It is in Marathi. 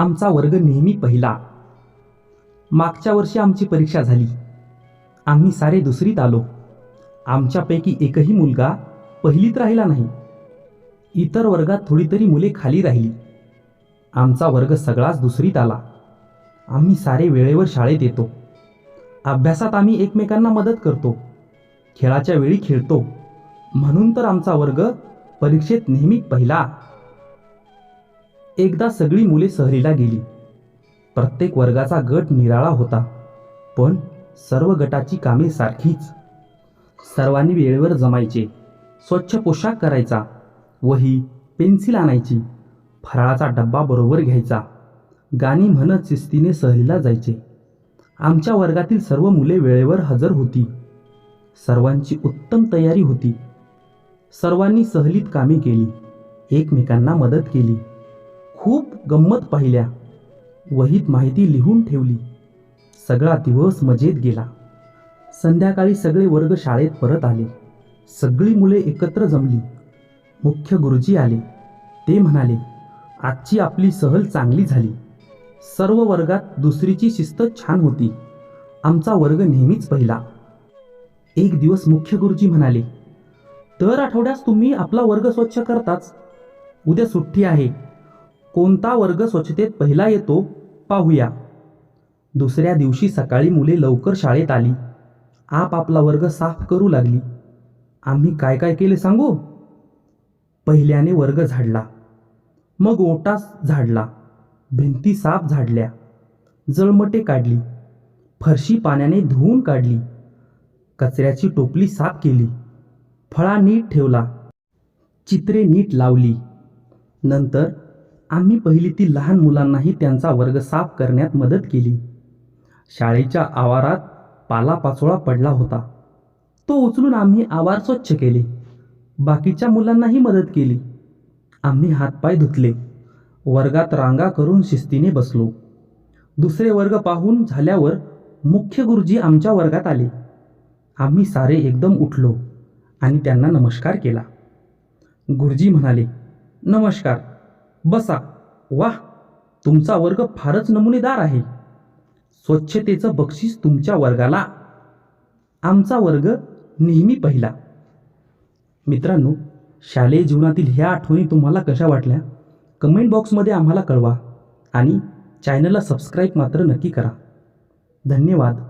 आमचा वर्ग नेहमी पहिला. मागच्या वर्षी आमची परीक्षा झाली. आम्ही सारे दुसरीत आलो. आमच्यापैकी एकही मुलगा पहिलीत राहिला नाही. इतर वर्गात थोडीतरी मुले खाली राहिली. आमचा वर्ग सगळाच दुसरीत आला. आम्ही सारे वेळेवर शाळेत येतो. अभ्यासात आम्ही एकमेकांना मदत करतो. खेळाच्या वेळी खेळतो. म्हणून तर आमचा वर्ग परीक्षेत नेहमी पहिला. एकदा सगळी मुले सहलीला गेली. प्रत्येक वर्गाचा गट निराळा होता पण सर्व गटाची कामे सारखीच. सर्वांनी वेळेवर जमायचे स्वच्छ पोशाख करायचा वही पेन्सिल आणायची फराळाचा डब्बा बरोबर घ्यायचा गाणी म्हणत शिस्तीने सहलीला जायचे. आमच्या वर्गातील सर्व मुले वेळेवर हजर होती. सर्वांची उत्तम तयारी होती. सर्वांनी सहलीत कामे केली एकमेकांना मदत केली. खूप गंमत पाहिल्या. वहीत माहिती लिहून ठेवली. सगळा दिवस मजेत गेला. संध्याकाळी सगळे वर्ग शाळेत परत आले. सगळी मुले एकत्र जमली. मुख्य गुरुजी आले. ते म्हणाले आजची आपली सहल चांगली झाली. सर्व वर्गात दुसरीची शिस्त छान होती. आमचा वर्ग नेहमीच पहिला. एक दिवस मुख्य गुरुजी म्हणाले दर आठवड्यास तुम्ही आपला वर्ग स्वच्छ करताच. उद्या सुट्टी आहे. कोणता वर्ग स्वच्छतेत पहिला येतो? पाहूया. दुसऱ्या दिवशी सकाळी मुले लवकर शाळेत आली. आपापला वर्ग साफ करू लागली. आम्ही काय काय केले सांगू? पहिल्याने वर्ग झाडला. मग ओटा झाडला. भिंती साफ झाडल्या. जळमटे काढली. फरशी पाण्याने धुवून काढली. कचऱ्याची टोपली साफ केली. फळा नीट ठेवला. चित्रे नीट लावली. नंतर आम्ही पहिलीतील लहान मुलांनाही त्यांचा वर्ग साफ करण्यात मदत केली. शाळेच्या आवारात पालापाचोळा पडला होता. तो उचलून आम्ही आवार स्वच्छ केले. बाकीच्या मुलांनाही मदत केली. आम्ही हातपाय धुतले. वर्गात रांगा करून शिस्तीने बसलो. दुसरे वर्ग पाहून झाल्यावर मुख्य गुरुजी आमच्या वर्गात आले. आम्ही सारे एकदम उठलो आणि त्यांना नमस्कार केला. गुरुजी म्हणाले नमस्कार बसा. वाह तुमचा वर्ग फारच नमुनेदार आहे. स्वच्छतेचं बक्षीस तुमच्या वर्गाला. आमचा वर्ग नेहमी पहिला. मित्रांनो शालेय जीवनातील ह्या आठवणी तुम्हाला कशा वाटल्या? कमेंट बॉक्समध्ये आम्हाला कळवा आणि चॅनलला सबस्क्राईब मात्र नक्की करा. धन्यवाद.